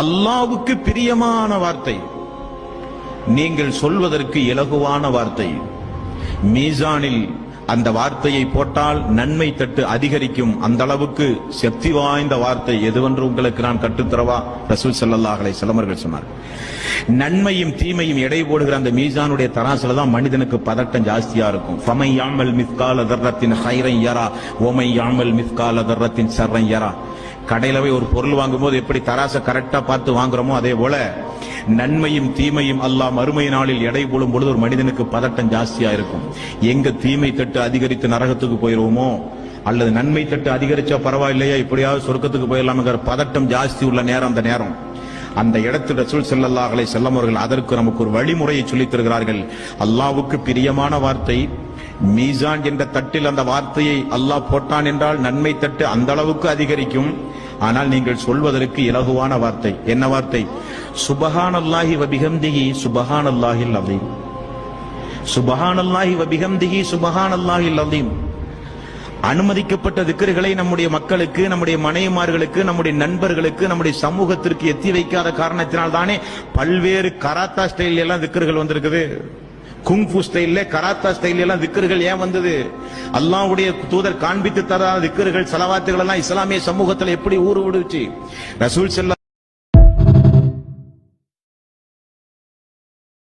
அல்லாவுக்கு பிரியமான வார்த்தை. நீங்கள் சொல்வதற்கு இலகுவான வார்த்தை. மீசானில் அந்த வார்த்தையை போட்டால் நன்மை தட்டு அதிகரிக்கும். அந்த அளவுக்கு சக்தி வாய்ந்த வார்த்தை எதுவென்று உங்களுக்கு நான் கற்றுத்தரவா? ரசூல் ஸல்லல்லாஹு அலைஹி சொன்னார். நன்மையும் தீமையும் எடை போடுகிற அந்த மீசானுடைய தராசில தான் மனிதனுக்கு பதட்டம் ஜாஸ்தியா இருக்கும். ஃபமை யாமல் மிஸ்கால தர்ரத்தின் ஹைரன் யரா ஓமை யாமல் மிஸ்கால தர்ரத்தின் சர்ரன் யரா. கடையில போய் ஒரு பொருள் வாங்கும்போது எப்படி தராசை கரெக்டா பார்த்து வாங்குறோமோ அதே போல நன்மையும் தீமையும் அல்லாஹ் அருமை நாளில் எடை போடும் பொழுது ஒரு மனிதனுக்கு பதட்டம் ஜாஸ்தியா இருக்கும். எங்க தீமை தட்டு அதிகரித்து நரகத்துக்கு போயிருவோமோ? அல்லது நன்மை தட்டு அதிகரிச்சா பரவாயில்லையா? இப்படியாவது சொர்க்கத்துக்கு போயிடலாம்ங்கிற பதட்டம் ஜாஸ்தி உள்ள நேரம் அந்த நேரம். அந்த இடத்தில் ரசூல் ஸல்லல்லாஹு செல்லமவர்கள் அவர்கள் அதற்கு நமக்கு ஒரு வழிமுறையை சொல்லித் தருகிறார்கள். அல்லாவுக்கு பிரியமான வார்த்தை மீசான் என்ற தட்டில் அந்த வார்த்தையை அல்லாஹ் போட்டான் என்றால் நன்மை தட்டு அந்த அளவுக்கு அதிகரிக்கும். ஆனால் நீங்கள் சொல்வதற்கு இலகுவான வார்த்தை. என்ன வார்த்தை? சுபஹானல்லாஹி வபிஹம்திஹி சுபஹானல்லாஹில் அல்லாஹி சுபஹானல்லாஹி சுபஹான் சுபஹானல்லாஹில் அதீம் அனுமதிக்கப்பட்ட திக்கர்களை நம்முடைய மக்களுக்கு நம்முடைய மனைவிமார்களுக்கு நம்முடைய நண்பர்களுக்கு நம்முடைய சமூகத்திற்கு எத்தி வைக்காத காரணத்தினால் தானே பல்வேறு கராத்தா ஸ்டைல் எல்லாம் திக்கர்கள் வந்திருக்குது. குங்ஃபு ஸ்டைல்ல கராத்தா ஸ்டைல் எல்லாம் திக்கர்கள் ஏன் வந்தது? அல்லாவுடைய தூதர் காண்பித்து தராத திக்கர்கள் செலவாத்துகள் எல்லாம் இஸ்லாமிய சமூகத்தில் எப்படி ஊறு விடுச்சு? ரசூல் செல்ல